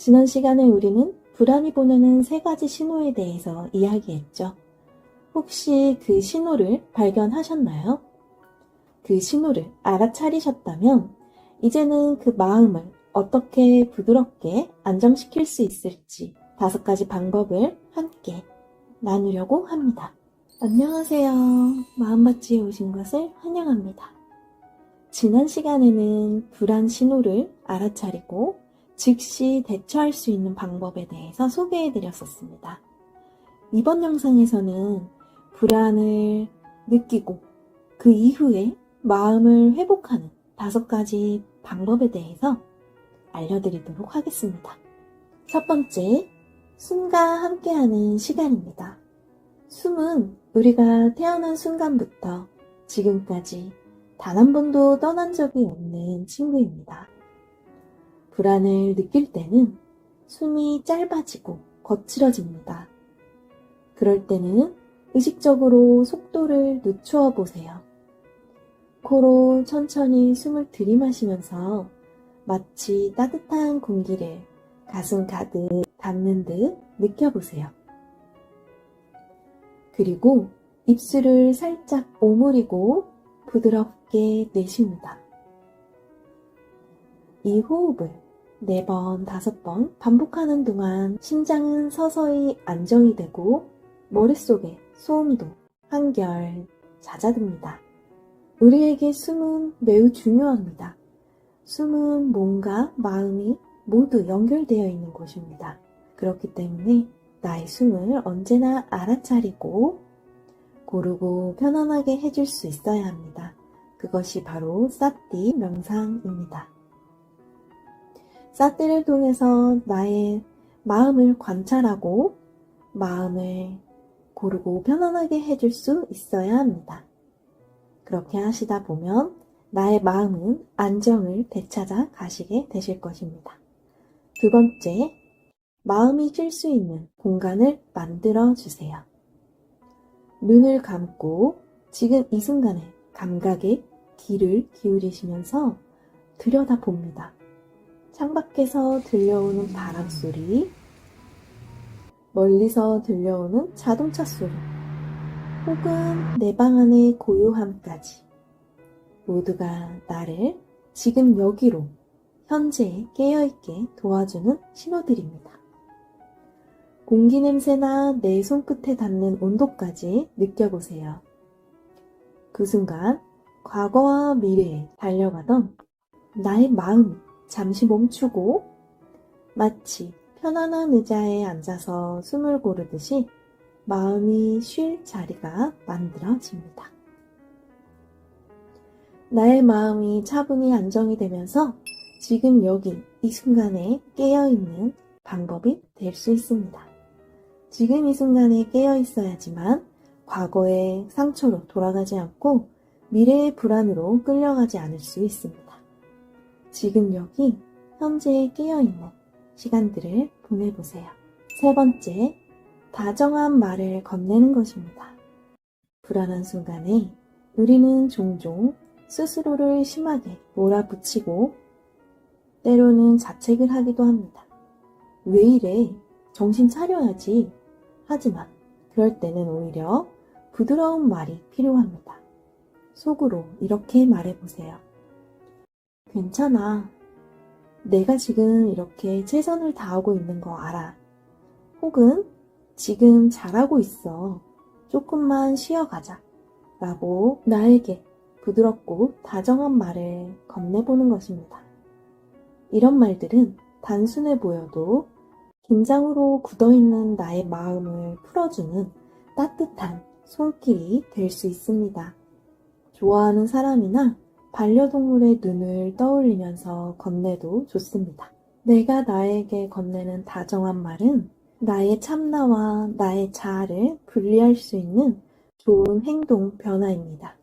지난 시간에 우리는 불안이 보내는 세 가지 신호에 대해서 이야기했죠. 혹시 그 신호를 발견하셨나요? 그 신호를 알아차리셨다면 이제는 그 마음을 어떻게 부드럽게 안정시킬 수 있을지 다섯 가지 방법을 함께 나누려고 합니다. 안녕하세요. 마음밭지에 오신 것을 환영합니다. 지난 시간에는 불안 신호를 알아차리고 즉시 대처할 수 있는 방법에 대해서 소개해 드렸었습니다. 이번 영상에서는 불안을 느끼고 그 이후에 마음을 회복하는 다섯 가지 방법에 대해서 알려드리도록 하겠습니다. 첫 번째, 숨과 함께하는 시간입니다. 숨은 우리가 태어난 순간부터 지금까지 단 한 번도 떠난 적이 없는 친구입니다. 불안을 느낄 때는 숨이 짧아지고 거칠어집니다. 그럴 때는 의식적으로 속도를 늦추어 보세요. 코로 천천히 숨을 들이마시면서 마치 따뜻한 공기를 가슴 가득 담는 듯 느껴보세요. 그리고 입술을 살짝 오므리고 부드럽게 내쉽니다. 이 호흡을 네 번, 다섯 번 반복하는 동안 심장은 서서히 안정이 되고 머릿속에 소음도 한결 잦아듭니다. 우리에게 숨은 매우 중요합니다. 숨은 몸과 마음이 모두 연결되어 있는 곳입니다. 그렇기 때문에 나의 숨을 언제나 알아차리고 고르고 편안하게 해줄 수 있어야 합니다. 그것이 바로 사띠 명상입니다. 사띠를 통해서 나의 마음을 관찰하고 마음을 고르고 편안하게 해줄 수 있어야 합니다. 그렇게 하시다 보면 나의 마음은 안정을 되찾아 가시게 되실 것입니다. 두 번째, 마음이 쉴 수 있는 공간을 만들어 주세요. 눈을 감고 지금 이 순간에 감각에 귀를 기울이시면서 들여다 봅니다. 창밖에서 들려오는 바람 소리, 멀리서 들려오는 자동차 소리, 혹은 내 방 안의 고요함까지 모두가 나를 지금 여기로 현재에 깨어있게 도와주는 신호들입니다. 공기 냄새나 내 손끝에 닿는 온도까지 느껴보세요. 그 순간 과거와 미래에 달려가던 나의 마음이 잠시 멈추고 마치 편안한 의자에 앉아서 숨을 고르듯이 마음이 쉴 자리가 만들어집니다. 나의 마음이 차분히 안정이 되면서 지금 여기 이 순간에 깨어있는 방법이 될 수 있습니다. 지금 이 순간에 깨어 있어야지만 과거의 상처로 돌아가지 않고 미래의 불안으로 끌려가지 않을 수 있습니다. 지금 여기 현재에 깨어있는 시간들을 보내보세요. 세 번째, 다정한 말을 건네는 것입니다. 불안한 순간에 우리는 종종 스스로를 심하게 몰아붙이고 때로는 자책을 하기도 합니다. 왜 이래? 정신 차려야지. 하지만 그럴 때는 오히려 부드러운 말이 필요합니다. 속으로 이렇게 말해보세요. 괜찮아. 내가 지금 이렇게 최선을 다하고 있는 거 알아. 혹은 지금 잘하고 있어. 조금만 쉬어가자. 라고 나에게 부드럽고 다정한 말을 건네보는 것입니다. 이런 말들은 단순해 보여도 긴장으로 굳어있는 나의 마음을 풀어주는 따뜻한 손길이 될 수 있습니다. 좋아하는 사람이나 반려동물의 눈을 떠올리면서 건네도 좋습니다. 내가 나에게 건네는 다정한 말은 나의 참나와 나의 자아를 분리할 수 있는 좋은 행동 변화입니다.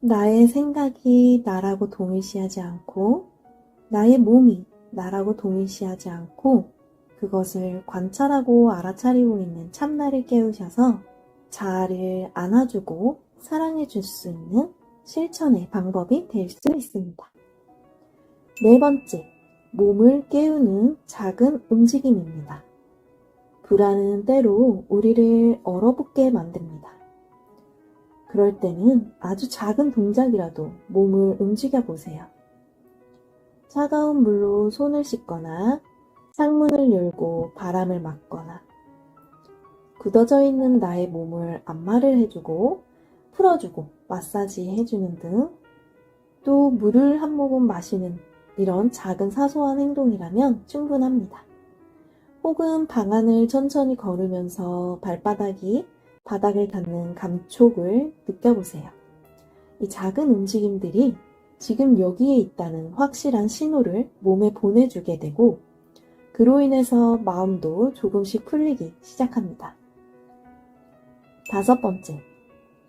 나의 생각이 나라고 동일시하지 않고 나의 몸이 나라고 동일시하지 않고 그것을 관찰하고 알아차리고 있는 참나를 깨우셔서 자아를 안아주고 사랑해 줄 수 있는 실천의 방법이 될 수 있습니다. 네 번째, 몸을 깨우는 작은 움직임입니다. 불안은 때로 우리를 얼어붙게 만듭니다. 그럴 때는 아주 작은 동작이라도 몸을 움직여 보세요. 차가운 물로 손을 씻거나 창문을 열고 바람을 맞거나 굳어져 있는 나의 몸을 안마를 해주고 풀어주고 마사지 해주는 등 또 물을 한 모금 마시는 이런 작은 사소한 행동이라면 충분합니다. 혹은 방안을 천천히 걸으면서 발바닥이 바닥을 닿는 감촉을 느껴보세요. 이 작은 움직임들이 지금 여기에 있다는 확실한 신호를 몸에 보내주게 되고 그로 인해서 마음도 조금씩 풀리기 시작합니다. 다섯 번째,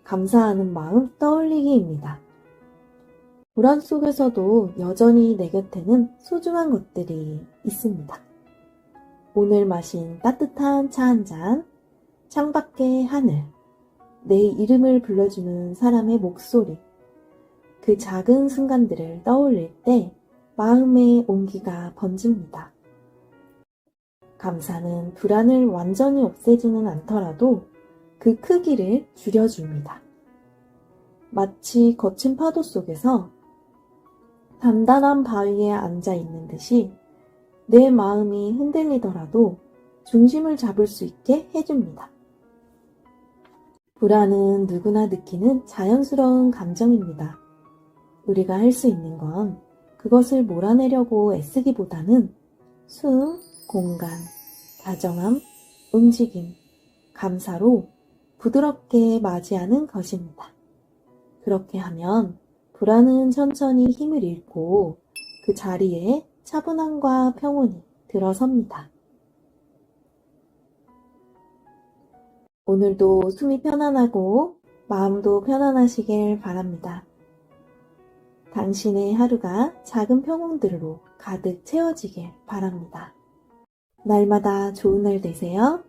감사하는 마음 떠올리기입니다. 불안 속에서도 여전히 내 곁에는 소중한 것들이 있습니다. 오늘 마신 따뜻한 차 한 잔, 창밖의 하늘, 내 이름을 불러주는 사람의 목소리, 그 작은 순간들을 떠올릴 때 마음의 온기가 번집니다. 감사는 불안을 완전히 없애지는 않더라도 그 크기를 줄여줍니다. 마치 거친 파도 속에서 단단한 바위에 앉아 있는 듯이 내 마음이 흔들리더라도 중심을 잡을 수 있게 해줍니다. 불안은 누구나 느끼는 자연스러운 감정입니다. 우리가 할 수 있는 건 그것을 몰아내려고 애쓰기보다는 숨, 공간, 다정함, 움직임, 감사로 부드럽게 맞이하는 것입니다. 그렇게 하면 불안은 천천히 힘을 잃고 그 자리에 차분함과 평온이 들어섭니다. 오늘도 숨이 편안하고 마음도 편안하시길 바랍니다. 당신의 하루가 작은 평온들로 가득 채워지길 바랍니다. 날마다 좋은 날 되세요.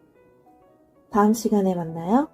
다음 시간에 만나요.